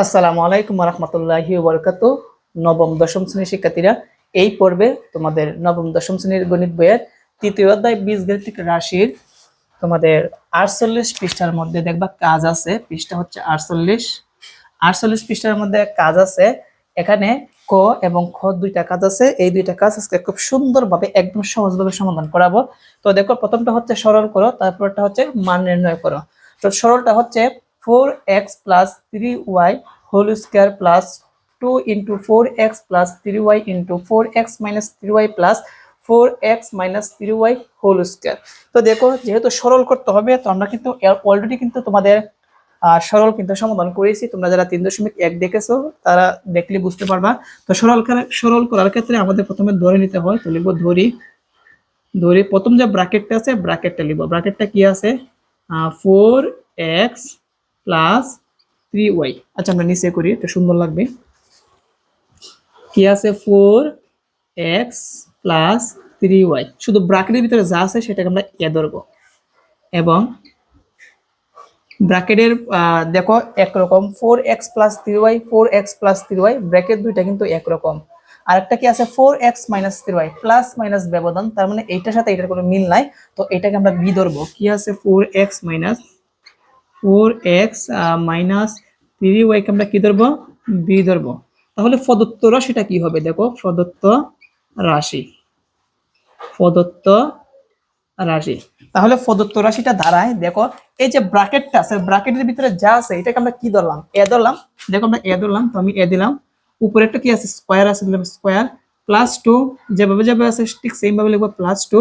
আসসালামু আলাইকুম রহমতুল্লাহি বরকাত নবম, দশম শ্রেণির শিক্ষার্থীরা, এই পর্বে তোমাদের নবম, দশম শ্রেণির গণিত বইয়ের তৃতীয় অধ্যায় বীজগাণিতিক রাশির তোমাদের আটচল্লিশ পৃষ্ঠার মধ্যে দেখবা কাজ আছে, পৃষ্ঠা হচ্ছে আটচল্লিশ। আটচল্লিশ পৃষ্ঠার মধ্যে কাজ আছে, এখানে এবং খ দুইটা কাজ আছে। এই দুইটা কাজ আজকে খুব সুন্দরভাবে, একদম সহজভাবে সমাধান করাবো। তো দেখো, প্রথমটা হচ্ছে সরল করো, তারপরটা হচ্ছে মান নির্ণয় করো। তো সরলটা হচ্ছে four x plus three y whole square plus two into four x plus three y into four x minus three y plus four x minus three y whole square তো দেখো, যেহেতু সরল করতে হবে, তো আমরা কিন্তু অলরেডি কিন্তু তোমাদের আহ, সরল কিন্তু সমাধান করেছি। তোমরা যারা তিন দশমিক এক দেখেছ তারা দেখলে বুঝতে পারবা। তো সরল সরল করার ক্ষেত্রে আমাদের প্রথমে ধরে নিতে হয়। তো লিখব ধরি ধরি প্রথম যে ব্র্যাকেটটা আছে ব্র্যাকেটটা লিখব। ব্র্যাকেটটা কি আছে? Four x plus three y আচ্ছা আমরা নিচে করি এটা সুন্দর লাগবে। কি আছে? Four x plus three y শুধু ব্র্যাকেটের ভিতরে যা আছে সেটাকে আমরা এ ধরবো। এবং ব্র্যাকেটের দেখো একরকম। Four x plus three y four x plus three y bracket দুইটা কিন্তু একরকম। আরেকটা কি আছে? Four x minus three y plus minus ব্যবধান, তার মানে এইটার সাথে এটার কোনো মিল নাই। তো এটাকে আমরা বি ধরবো। কি আছে? Four x minus four x minus three ওয়াইকে আমরা কি ধরবো? বি ধরবো। তাহলে প্রদত্ত রাশিটা কি হবে? দেখো, প্রদত্ত রাশি। প্রদত্ত রাশি। তাহলে প্রদত্ত রাশিটা দাঁড়ায়, দেখো, এই যে ব্র্যাকেটটা আছে ব্রাকেটের ভিতরে যা আছে, এটাকে আমরা কি ধরলাম? এ ধরলাম, দেখো আমরা এ ধরলাম, তো আমি এ দিলাম। উপরে একটা কি আছে? স্কোয়ার আছে দিলাম স্কোয়ার। প্লাস টু, যেভাবে যেভাবে আছে, ঠিক সেম ভাবে লিখব প্লাস টু।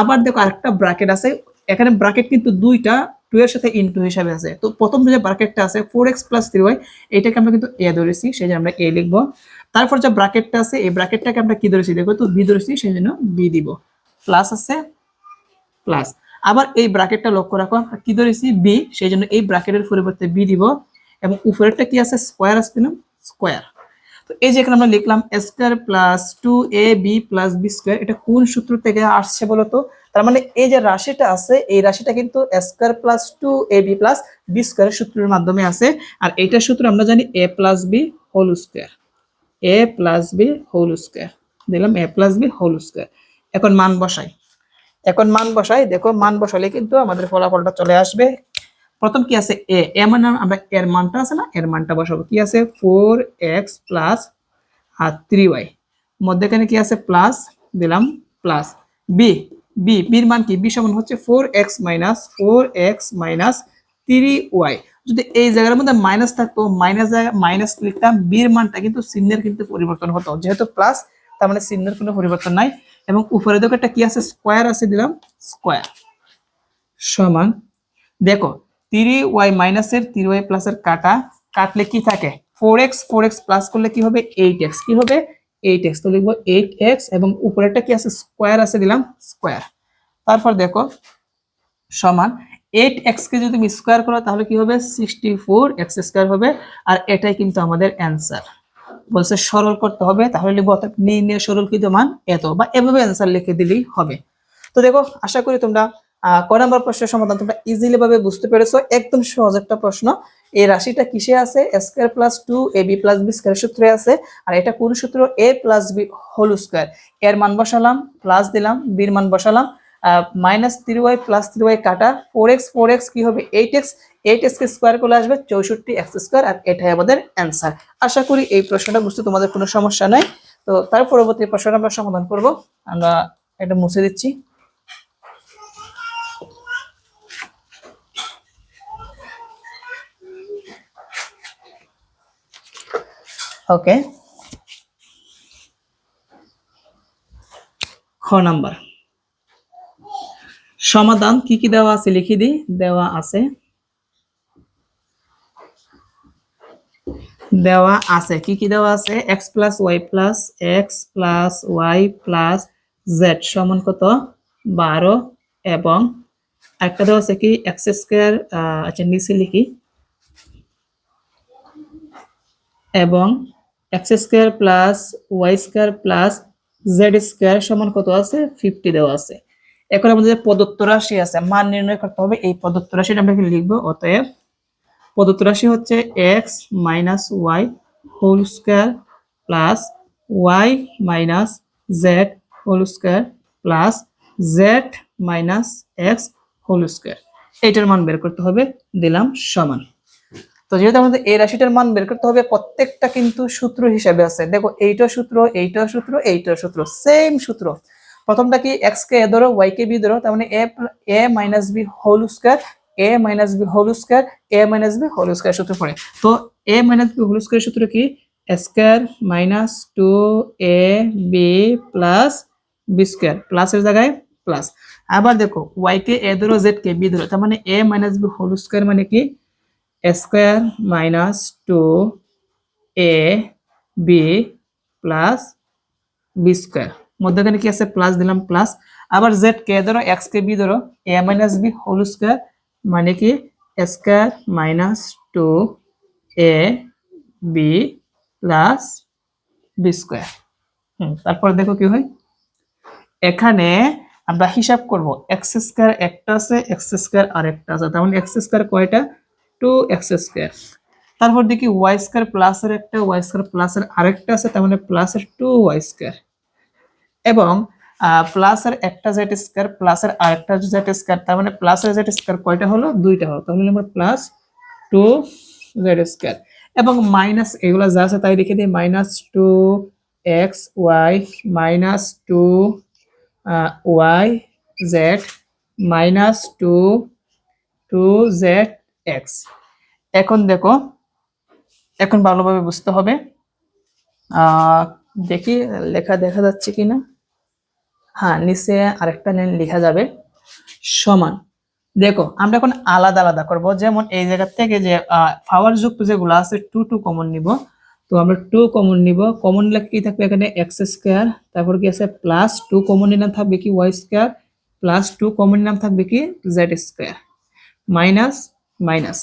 আবার দেখো আরেকটা ব্রাকেট আছে, এখানে ব্রাকেট কিন্তু দুইটা, টু এর সাথে ইনটু হিসাবে আছে। তো প্রথম যে ব্রাকেটটা আছে four x plus three y এটাকে আমরা কিন্তু এ ধরেছি, সেই জন্য আমরা এ লিখব। তারপর যে ব্র্যাকেটটা আছে, এই ব্রাকেটটাকে আমরা কি ধরেছি, দেখো তো, বি ধরেছি, সেই জন্য বি দিব। প্লাস আছে প্লাস আবার এই ব্রাকেটটা লক্ষ্য রাখো, আমরা কি ধরেছি? বি সেই জন্য এই ব্রাকেটের পরিবর্তে বি দিব এবং উপরেরটা কি আছে? স্কোয়ার আছে দিলাম স্কোয়ার তো এই যে এখানে আমরা লিখলাম square plus two a b plus b square এটা কোন সূত্র থেকে আসছে বলতো? তার মানে এই যে রাশিটা আছে, এই রাশিটা কিন্তু square plus two a b plus b স্কোয়ারের সূত্রের মাধ্যমে আছে। আর এইটার সূত্র আমরা জানি a plus b whole square a plus b whole square দিলাম a plus b whole square এখন মান বসাই। এখন মান বসাই। দেখো, মান বসালে কিন্তু আমাদের ফলাফলটা চলে আসবে। প্রথম কি আছে? এ এ মানে আমরা এর মানটা আছে না? এর মানটা বসাবো। কি আছে? ফোর এক্স প্লাস, আর থ্রি ওয়াই। মধ্যেখানে কি আছে? প্লাস, দিলাম, প্লাস। বি বি বির মান কি? বি সমান হচ্ছে four x minus, four x minus, three y. যদি এই জায়গার মধ্যে মাইনাস থাকতো, মাইনাস মাইনাস লিখতাম বির মানটা কিন্তু চিহ্নের কিন্তু পরিবর্তন হতো। যেহেতু প্লাস তার মানে চিহ্নের কোনো পরিবর্তন নাই। এবং উপরে দেখো একটা কি আছে? স্কোয়ার আছে দিলাম স্কোয়ার সমান। দেখো থ্রি ওয়াই মাইনাসের থ্রি ওয়াই প্লাসের কাটা, কাটলে কি থাকে? Four x four x plus করলে কি হবে? এইট এক্স কি হবে? এইট এক্স তো লিখব এইট এক্স এবং উপরে একটা কি আছে? স্কোয়ার আছে দিলাম স্কোয়ার তারপর দেখো, সমান। এইট এক্স কে যদি তুমি স্কোয়ার করো, তাহলে কি হবে? সিক্সটি ফোর এক্স স্কোয়ার হবে। আর এটাই কিন্তু আমাদের অ্যান্সার বলছে সরল করতে হবে, তাহলে লিখব অর্থাৎ নির্ণয় সরলকৃত মান এত, বা এভাবে অ্যান্সার লিখে দিলেই হবে। তো দেখো, আশা করি তোমরা ক নাম্বার প্রশ্নের সমাধান তোমরা ইজিলি ভাবে বুঝতে পেরেছ। একদম সহজ একটা প্রশ্ন। এই রাশিটা কিসে আছে? Square plus two a b plus b square সূত্রে আছে। আর এটা কোন সূত্র? A plus b whole square এর মান বসালাম প্লাস দিলাম বির মান বসালাম। Minus three y plus three y কাটা ফোর এক্স ফোর এক্স কি হবে? এইট এক্স এইট এক্স কে স্কোয়ার করলে আসবে চৌষট্টি এক্স স্কোয়ার আর এটাই আমাদের অ্যান্সার। আশা করি এই প্রশ্নটা বুঝতে তোমাদের কোনো সমস্যা নাই। তো তার পরবর্তী প্রশ্নটা আমরা সমাধান করব। আমরা এটা মুছে দিচ্ছি। ওকে। খ নাম্বার। সমাধান কি কি দেওয়া আছে? লিখে দিই। দেওয়া আছে দেওয়া আছে। কি কি দেওয়া আছে? X plus y plus x plus y plus z সমান কত? বারো এবং একটা দেওয়া আছে কি? এক্স স্কোয়ার আচ্ছা নিচে লিখি। এবং x square plus y square plus z square সমান কত আছে? ফিফটি দেওয়া আছে। এখন আমাদের যে প্রদত্ত রাশি আছে, মান নির্ণয় করতে হবে। এই প্রদত্ত রাশিটা আমরা লিখব? অতএব প্রদত্ত রাশি হচ্ছে x minus y whole square plus y minus z whole square plus z minus x whole square এইটার মান বের করতে হবে, দিলাম সমান। তো যেহেতু আমাদের এই রাশিটার মান বের করতে হবে, প্রত্যেকটা কিন্তু সূত্র হিসাবে আছে। দেখো, এইটা সূত্র এইটা সূত্র এইটা সূত্র সেম সূত্র। প্রথমটা কি এক্স কে এ ধরো ওয়াই কে বি ধরো, তার মানে a a minus b whole square a minus b whole square a minus b whole square সূত্র পড়ে। তো a minus b whole square সূত্র কি? Square minus two a b plus b square প্লাসের জায়গায় প্লাস আবার দেখো ওয়াই কে এ ধরো জেড কে বি ধরো, তার মানে a minus b whole square মানে কি? Square minus two a b plus b square মধ্যখানে কি আছে? প্লাস দিলাম প্লাস আবার জেড কে ধরো এক্স কে বি ধরো a minus b whole square মানে কি? Square minus two a b plus b square হুম, তারপর দেখো কি হয়? এখানে আমরা হিসাব করব এক্স স্কোয়ার একটা আছে এক্স স্কোয়ার আরেকটা আছে। তার মানে এক্স স্কোয়ার কয়টা? টু এক্স স্কোয়ার তারপর দেখি ওয়াই স্কোয়ার প্লাসের একটা ওয়াই স্কোয়ার প্লাসের আরেকটা আছে, তার মানে প্লাসের টু ওয়াই স্কোয়ার এবং প্লাসের একটা জেড স্কোয়ার প্লাসের আরেকটা জেড স্কোয়ার তার মানে প্লাসের জেড স্কোয়ার কয়টা হলো? দুইটা হলো। তাহলে আমরা প্লাস টু জেড স্কোয়ার এবং মাইনাস এগুলো যা আছে তাই লিখে দিই minus two x y minus two y z minus two two z x এখন দেখো, এখন ভালোভাবে বুঝতে হবে। দেখি, লেখা দেখা যাচ্ছে কিনা? হ্যাঁ নিচে আরেকটা লাইন লেখা যাবে, সমান। দেখো, আমরা এখন আলাদা আলাদা করব। যেমন এই জায়গা থেকে যে পাওয়ার যুক্ত যেগুলো আছে টু টু কমন নিব। তো আমরা টু কমন নিব। কমন নিলে কি থাকবে এখানে? এক্স স্কোয়ার তারপর কি আছে? প্লাস টু কমন নিলাম থাকবে কি? Y square plus two common নিলাম থাকবে কি? জেড স্কোয়ার মাইনাস মাইনাস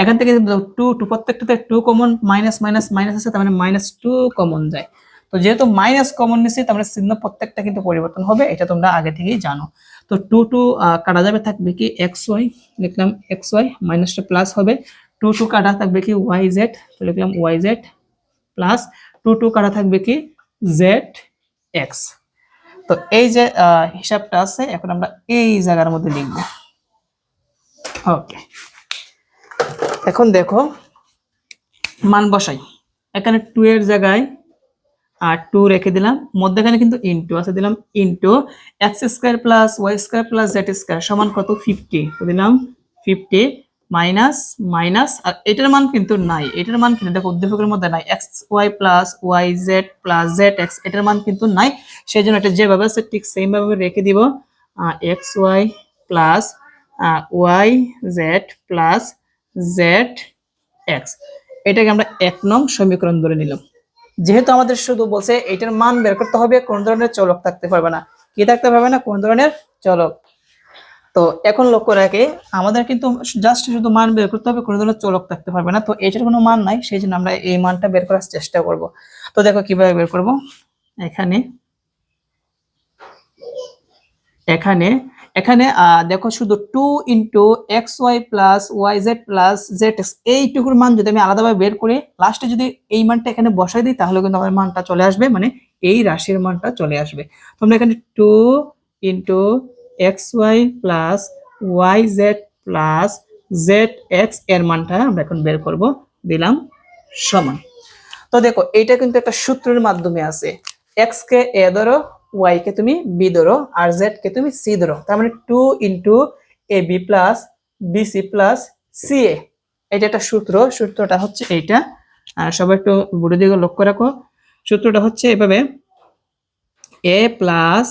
এখান থেকে টু টু প্রত্যেকটাতে two common minus minus minus আছে, তার মানে মাইনাস টু কমন যায়। তো যেহেতু মাইনাস কমন নিচ্ছি মানে চিহ্ন প্রত্যেকটা কিন্তু পরিবর্তন হবে, এটা তোমরা আগে থেকেই জানো। তো টু টু কাটা যাবে থাকবে কি এক্স ওয়াই লিখলাম এক্স ওয়াই মাইনাসটা প্লাস হবে। টু টু কাটা থাকবে কি ওয়াই জেড তো লিখলাম y z plus two two কাটা থাকবে কি জেড এক্স তো এই যে হিসাবটা আছে, এখন আমরা এই জায়গার মধ্যে লিখব। ওকে এখন দেখো, মান বসাই। এখানে টু এর জায়গায় আর টু রেখে দিলাম। মধ্যখানে কিন্তু ইনটু আছে। দিলাম into x square plus y square plus z square সমান কত? ফিফটি দিলাম ফিফটি মাইনাস মাইনাস আর এটার মান কিন্তু নাই। এটার মান কিন্তু, দেখো, উদ্দীপকের মধ্যে নাই। X y plus y z plus z x এটার মান কিন্তু নাই। সেই জন্য এটা যেভাবে আছে, ঠিক সেইভাবে রেখে দিব। X Y plus Y Z plus Z X এটাকে আমরা এক নং সমীকরণ ধরে নিলাম। যেহেতু আমাদের শুধু বলছে এটার মান বের করতে হবে, কোন ধরনের চলক থাকতে পারবে না। কি থাকতে পারবে না? কোন ধরনের চলক? তো এখন লক্ষ্য রাখে, আমাদের কিন্তু জাস্ট শুধু মান বের করতে হবে, কোনো ধরনের চলক থাকতে পারবে না। তো এটার কোনো মান নাই সেই জন্য আমরা এই মানটা বের করার চেষ্টা করব। তো দেখো কীভাবে বের করব। এখানে এখানে এখানে দেখো শুধু two into X Y plus Y Z plus Z X এইটুকুর মান যদি আমি আলাদাভাবে বের করে লাস্টে যদি এই মানটা এখানে বসাই দিই, তাহলে কিন্তু আমার মানটা চলে আসবে মানে এই রাশির মানটা চলে আসবে। তোমরা এখানে two into X Y plus Y Z plus Z এক্সের মানটা আমরা এখন বের করব, দিলাম সমান। তো দেখো, এইটা কিন্তু একটা সূত্রের মাধ্যমে আছে। এক্স কে এ ধরো ওয়াই কে তুমি বি ধরো, আর জেড কে তুমি সি ধরো। তার মানে two into A B plus B C plus C A এটা একটা সূত্র, সূত্রটা হচ্ছে এইটা। আর সবাই একটু বুড়ো দিকে লক্ষ্য রাখো। সূত্রটা হচ্ছে এভাবে। এ প্লাস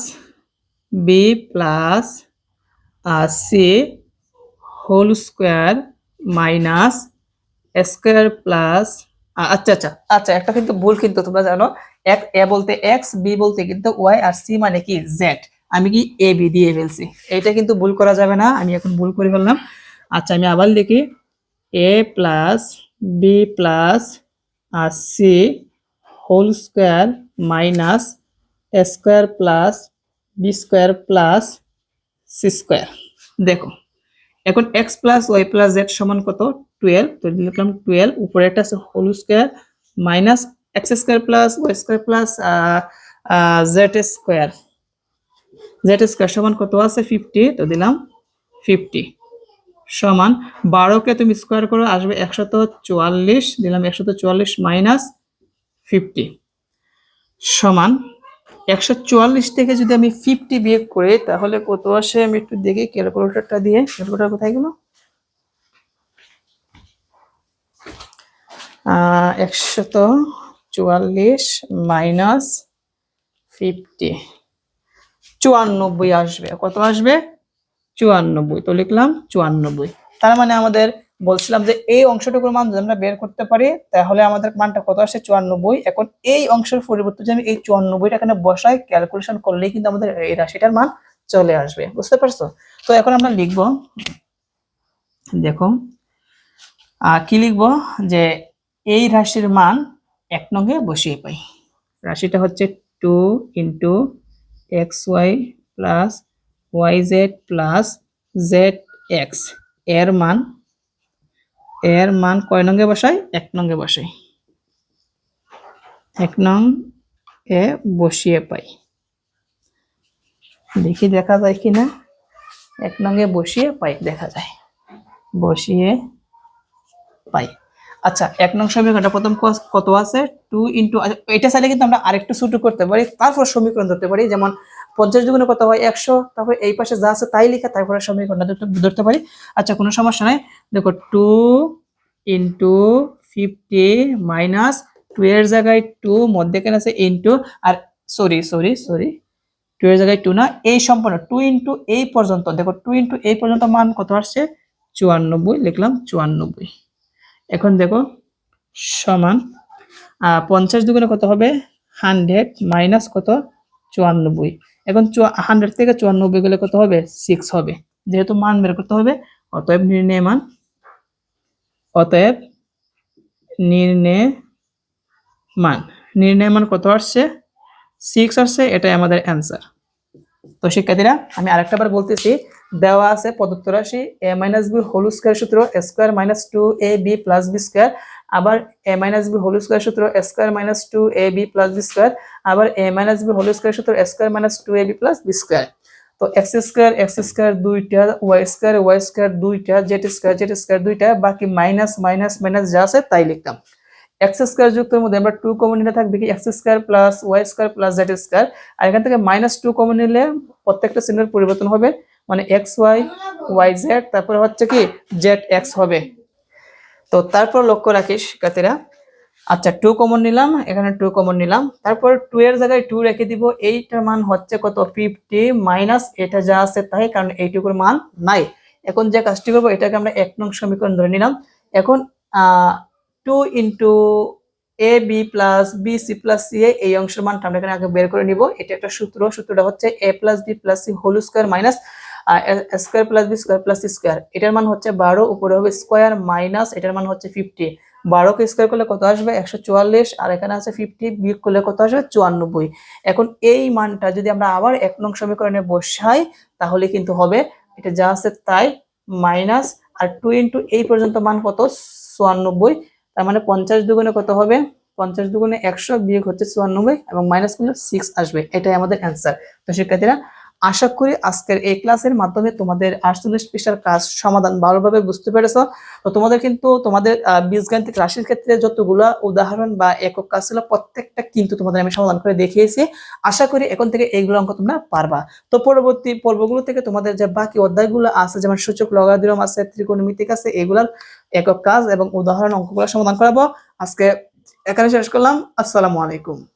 বি প্লাস আর C whole square minus square plus আচ্ছা আচ্ছা আচ্ছা একটা কিন্তু ভুল কিন্তু তোমরা জানো। এক, এ বলতে এক্স, বি বলতে কিন্তু ওয়াই আর সি মানে কি জেড। আমি কি এ, বি দিয়ে ফেলছি। এটা কিন্তু ভুল করা যাবে না, আমি এখন ভুল করে ফেললাম। আচ্ছা আমি আবার লিখি। A plus B plus R C whole square minus square plus B square plus C square. দেখো, এখন X plus Y plus Z সমান কত? টুয়েলভ, তো লিখলাম টুয়েলভ, উপরে একটা আছে whole square minus X square plus Y square plus Z square. Z square সমান কত আছে? ফিফটি, তো দিলাম ফিফটি। সমান বারোকে তুমি স্কোয়ার করো, আসবে একশত চুয়াল্লিশ, দিলাম একশত চুয়াল্লিশ মাইনাস ফিফটি। সমান একশো চুয়াল্লিশ থেকে যদি আমি ফিফটি বিয়োগ করি, তাহলে কত আসে? আমি একটু দেখি, ক্যালকুলেটরটা দিয়ে। ক্যালকুলেটর কোথায় গেল? একশত চুয়াল্লিশ মাইনাস ফিফটি। চুয়ান্নব্বই আসবে। কত আসবে? চুয়ান্নব্বই। তো লিখলাম চুয়ান্নব্বই। তার মানে আমাদের বলছিলাম যে এই অংশটুকুর মান যদি আমরা বের করতে পারি, তাহলে আমাদের মানটা কত আসে? চুয়ান্নব্বই। এখন এই অংশের পরিবর্তে আমি এই চুয়ান্নব্বইটা এখানে বসাই ক্যালকুলেশন করলেই কিন্তু আমাদের এই রাশিটার মান চলে আসবে। বুঝতে পারছ? তো এখন আমরা লিখব দেখো কি লিখব? যে এই রাশির মান এক নঙ্গে বসিয়ে পাই। রাশিটা হচ্ছে two into X Y plus Y Z plus Z X. এর মান এর মান কয় নঙ্গে বসাই? এক নঙ্গে বসাই। এক নং এ বসিয়ে পাই। দেখি দেখা যায় কিনা এক নঙ্গে বসিয়ে পাই, দেখা যায়। বসিয়ে পাই। আচ্ছা এক নং সমীকরণটা প্রথম কত আছে? টু ইন্টু এটা চাইলে কিন্তু আমরা আরেকটু ছোট করতে পারি, তারপর সমীকরণ ধরতে পারি, যেমন পঞ্চাশ দুগুণে কত হয়? একশো, তারপর এই পাশে যা আছে তাই লিখে তারপরে সমীকরণটা ধরতে পারি। আচ্ছা কোনো সমস্যা নাই। দেখো two into fifty minus two এর জায়গায় টু মধ্যেখানে আছে? ইন্টু আর সরি সরি সরি টু এর জায়গায় টু না, এই সম্পূর্ণ টু ইন্টু এই পর্যন্ত, দেখো টু ইন্টু এই পর্যন্ত মান কত আসছে? চুয়ান্নব্বই, লিখলাম চুয়ান্নব্বই। এখন দেখো, সমান পঞ্চাশ দুগুণে কত হবে? হান্ড্রেড মাইনাস কত? চুয়ান্নব্বই এখন হান্ড্রেড থেকে চুয়ান্নব্বই গেলে কত হবে? সিক্স হবে। যেহেতু মান বের করতে হবে, অতএব নির্ণয় মান, অতএব নির্ণয় মান। নির্ণয় মান কত আসছে? সিক্স আসছে, এটাই আমাদের অ্যান্সার তো শিক্ষার্থীরা, আমি আরেকটা বার বলতেছি দেওয়া আছে প্রদত্ত রাশি A minus B whole square সূত্র square minus two A B plus B square আবার A minus B whole square সূত্র square minus two A B plus B square আবার A minus B whole square সূত্র square minus two A B plus B square তো x square x square দুইটা Y square Y square দুইটা Z square Z square দুইটা, বাকি minus minus minus যা আছে তাই লিখতাম। এক্স স্কোয়ার যুক্তের মধ্যে আমরা টু কমন নিলে থাকবে কি? X square plus Y square plus Z square আর এখান থেকে মাইনাস টু কমন নিলে প্রত্যেকটা চিহ্নের পরিবর্তন হবে। মানে এক্স ওয়াই ওয়াই জেড তারপরে হচ্ছে কি জেড এক্স হবে। তো তারপর লক্ষ্য রাখিস, শিক্ষার্থীরা। আচ্ছা টু কমন নিলাম, এখানে টু কমন নিলাম। তারপর টু এর জায়গায় টু রেখে দিব, এইটার মান হচ্ছে কত? ফিফটি মাইনাস এটা যা আছে তাই, কারণ এইটুকুর মান নাই। এখন যে কাজটি করব, এটাকে আমরা এক নং সমীকরণ ধরে নিলাম। এখন two into A B plus B C plus C এই অংশের মানটা আমরা এখানে আগে বের করে নিব। এটা একটা সূত্র, সূত্রটা হচ্ছে A plus B plus C whole square minus square plus B square plus square এটার মান হচ্ছে বারো, উপরে হবে স্কোয়ার মাইনাস এটার মান হচ্ছে ফিফটি বারোকে স্কোয়ার করলে কত আসবে? একশো চুয়াল্লিশ, আর এখানে আছে ফিফটি বিয়োগ করলে কত আসবে? চুয়ান্নব্বই. এখন এই মানটা যদি আমরা আবার এক নং সমীকরণে বসাই, তাহলে কিন্তু হবে, এটা যা আছে তাই মাইনাস আর টু ইন্টু এই পর্যন্ত মান কত? চুয়ান্নব্বই. তার মানে পঞ্চাশ দুগুণে কত হবে? পঞ্চাশ দুগুণে একশো বিয়োগ হচ্ছে চুয়ান্নব্বই এবং মাইনাস করলে সিক্স আসবে। এটাই আমাদের অ্যান্সার তো শিক্ষার্থীরা আশা করি আজকের এই ক্লাসের মাধ্যমে তোমাদের আটচল্লিশ পৃষ্ঠার কাজ সমাধান ভালোভাবে বুঝতে পেরেছ। তো তোমাদের কিন্তু তোমাদের বীজগাণিতিক রাশির ক্ষেত্রে যতগুলো উদাহরণ বা একক কাজ ছিল, প্রত্যেকটা কিন্তু তোমাদের আমি সমাধান করে দেখিয়েছি। আশা করি এখন থেকে এইগুলো অঙ্ক তোমরা পারবা। তো পরবর্তী পর্বগুলো থেকে তোমাদের যে বাকি অধ্যায়গুলো আছে, যেমন সূচক, লগাদিরম আছে, ত্রিকোণমিতিক আছে, এগুলার একক কাজ এবং উদাহরণ অঙ্কগুলো সমাধান করাবো। আজকে এখানে শেষ করলাম। আসসালামু আলাইকুম।